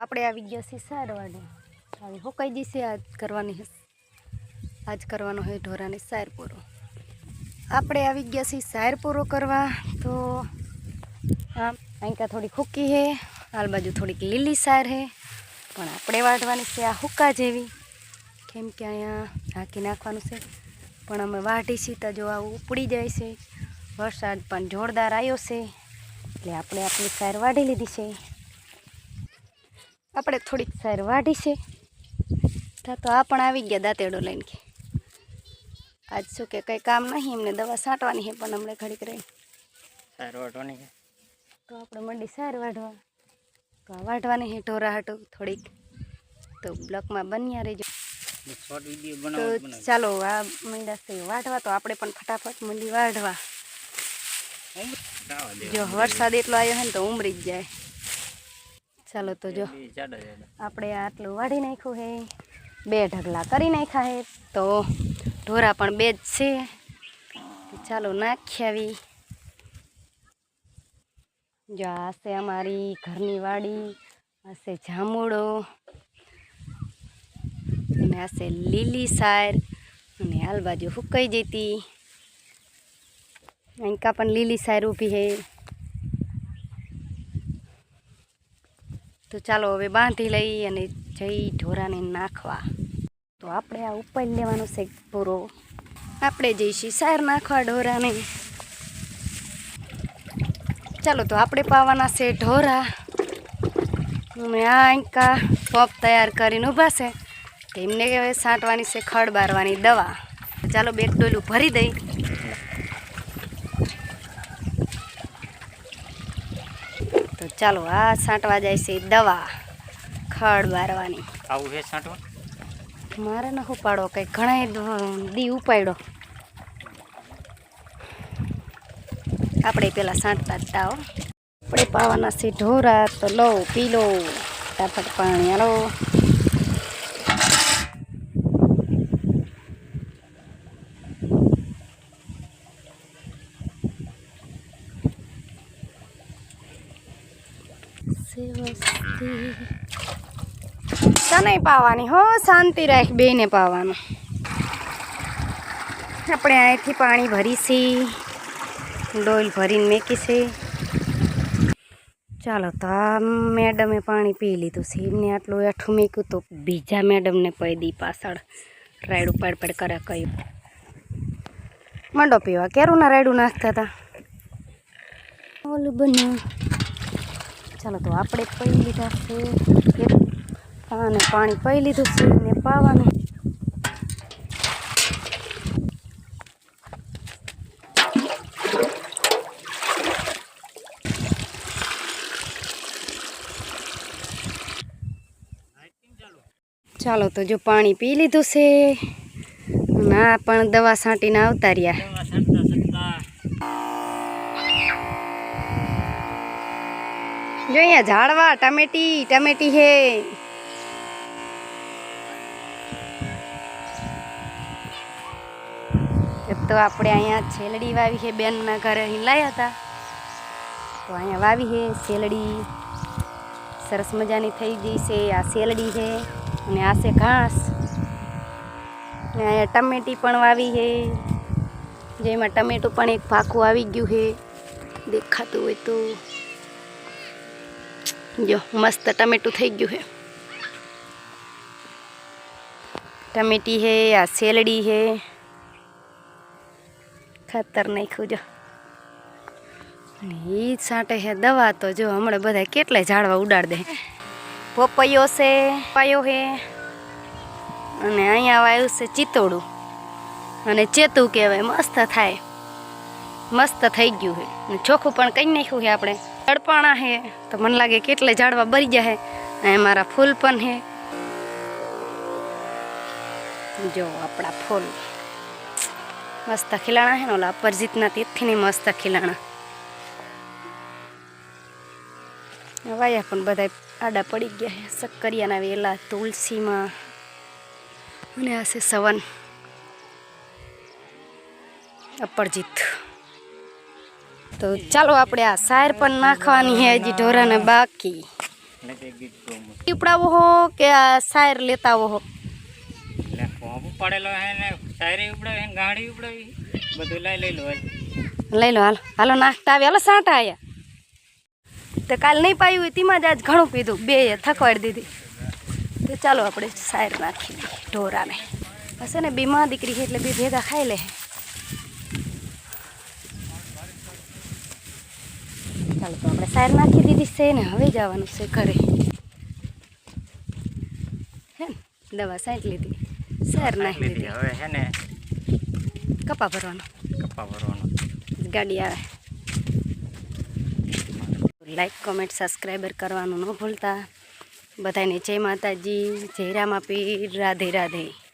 આપણે આવી ગયા છીએ સારવાડે. હવે હું કહી દઈશ આજ કરવાની આજ કરવાનો હોય ઢોરાને સાર પૂરો. આપણે આવી ગયા છીએ સાર પૂરો કરવા. તો આમ અહીંકા થોડીક હુકી હે હાલ બાજુ થોડીક લીલી સાર હે. પણ આપણે વાઢવાની છે આ હુકા જેવી. કેમ કે અહીંયા હાંકી નાખવાનું છે. પણ અમે વાઢી છીએ તો જો આવું ઉપડી જાય છે. વરસાદ પણ જોરદાર આવ્યો છે. એટલે આપણે આપણી સાર વાઢી લીધી છે. આપણે થોડીક સાર વાઢી છે. તો આ પણ આવી ગયા દાંતેડો લઈને કે. આજ શું કે કંઈ કામ નહીં એમને દવા છાંટવાની છે પણ હમણાં ઘડીક રહી સારું વાટવાની તો આપણે મંડી સાર વાઢવા. તો વાઢવાની છે ઢોરા થોડીક. તો બ્લોકમાં બન્યા રહેજો. તો ચાલો આ મંડા થઈ વાઢવા તો આપણે પણ ફટાફટ મંડી વાઢવા. જો વરસાદ એટલો આવ્યો હોય ને તો ઉમરી જ જાય. ચાલો તો જો. આપણે આટલું વાઢી નાખ્યું હે. બે ઢગલા કરી નાખ્યા હે. તો ઢોરા પણ બે જ છે. ચાલો નાખી આવી. જો આ છે અમારી ઘરની વાડી. આ છે જામુડો. અને આ છે લીલી સાર. અને હાલ બાજુ હુકાઈ જતી. અહીંકા પણ લીલી સાર ઊભી હે. તો ચાલો હવે બાંધી લઈ અને જઈ ઢોરાને નાખવા. તો આપણે આ ઉપાય લેવાનો છે પૂરો આપણે જઈશું સાર નાખવા ઢોરાને. ચાલો તો આપણે પાવાના છે ઢોરા. અને આ અંકા પોપ તૈયાર કરીને ઊભા છે. હવે છાંટવાની છે ખડ બારવાની દવા. ચાલો બે ડોલું ભરી દઈ. ચાલો આ છાંટવા જાય છે દવા ખડ બારવાની. આવું છે છાંટવા? મારે ન ઉપાડો કંઈ ઘણા દી ઉપાડ્યો. આપણે પેલા સાંટતા જ આપણે પાવાના છે ઢોરા તો લો પી લો ફટાફટ પાણી હાલો. તને પાવાની હો શાંતિ રાખ બેને પાવાનું. આપણે અહીંથી પાણી ભરીશી. ડોલ ભરીને મેકીશી. ચાલો તો આ મેડમે પાણી પી લીધું છે. એમને આટલું એઠું મેક્યું તો બીજા મેડમને પી દી પાછળ. રાયડું પાડ પાડ કરે કહ્યું મંડો પીવા. કેરું ના રાયડું નાખતા હતા ઓલું બન્યું ચાલો તો આપણે પી લીધા છે અને પાણી પી લીધું છે ને પાવાનું. ચાલો તો જો પાણી પી લીધું છે. ના, પણ દવા છાંટીને આવતા રહ્યા. જો અહીંયા ઝાડવા, ટમેટી ટમેટી હે. તો આપણે અહીંયા છેલડી વાવી છે બેનના ઘરે, અહીં લાવ્યા હતા. તો અહીંયા વાવી છે શેલડી સરસ મજાની થઈ ગઈ છે, આ શેલડી છે અને આ છે ઘાસ. ને અહીંયા ટમેટી પણ વાવી છે. જેમાં ટમેટું પણ એક પાકું આવી ગયું છે. દેખાતું હોય તો. જો, મસ્ત ટમેટું થઈ ગયું છે ટમેટી હે, આ શેલડી હે. ખાતર નાખ્યું, જો. એ એ સાટે હે દવા તો જો, હમણાં બધા કેટલાય ઝાડવા ઉડાડ દે પોપૈયો છે પાયો હે. અને અહીંયા આવ્યું છે ચિતોડું અને ચેતું કહેવાય, મસ્ત થાય. મસ્ત થઈ ગયું છે ચોખ્ખું પણ કંઈ નાખ્યું છે આપણે. તડપાણા છે તો મને લાગે કેટલે ઝાડવા બરી જાય અને મારા ફૂલ પણ છે જો આપણા ફૂલ. મસ્ત ખીલાણા છે ને ઓલા અપરજીતના તીર્થની મસ્ત ખીલાણા. વાયા પણ બધા આડા પડી ગયા છે શક્કરિયાના વેલા, તુલસીમાં. અને આ છે સવન. અપરજીત. તો ચાલો આપણે આ સાર પણ નાખવાની છે, હજી ઢોરાને બાકી. પીપડાવો હો કે આ સાયર લેતા આવો હો? પડેલો ઉપડાવી ઉપડાવી બધું લઈ લો લઈ લો હાલો. હાલો, નાખતા આવી હાલો, સાંટા આયા તો કાલ નહીં પાયું હોય તેમાં જ આજ ઘણું પીધું બે થકવાડી દીધી. તો ચાલો આપણે સાયર ઢોરાને. હશે ને બીમા દીકરી એટલે બે ભેગા ખાઈ લે ચાલો તો આપણે સાયર નાખી દીધી છે ને હવે જવાનું છે ઘરે. હે ને? દવા સાંટ લીધી. સાર નાખી લીધી. દીધી. હવે હે ને કપા ભરવાનો? કપા ભરવાનો. ગાડી આવે. લાઈક કોમેન્ટ સબસ્ક્રાઈબર કરવાનું ન ભૂલતા. બધાને જય માતાજી જય રામાપીર રાધે રાધે.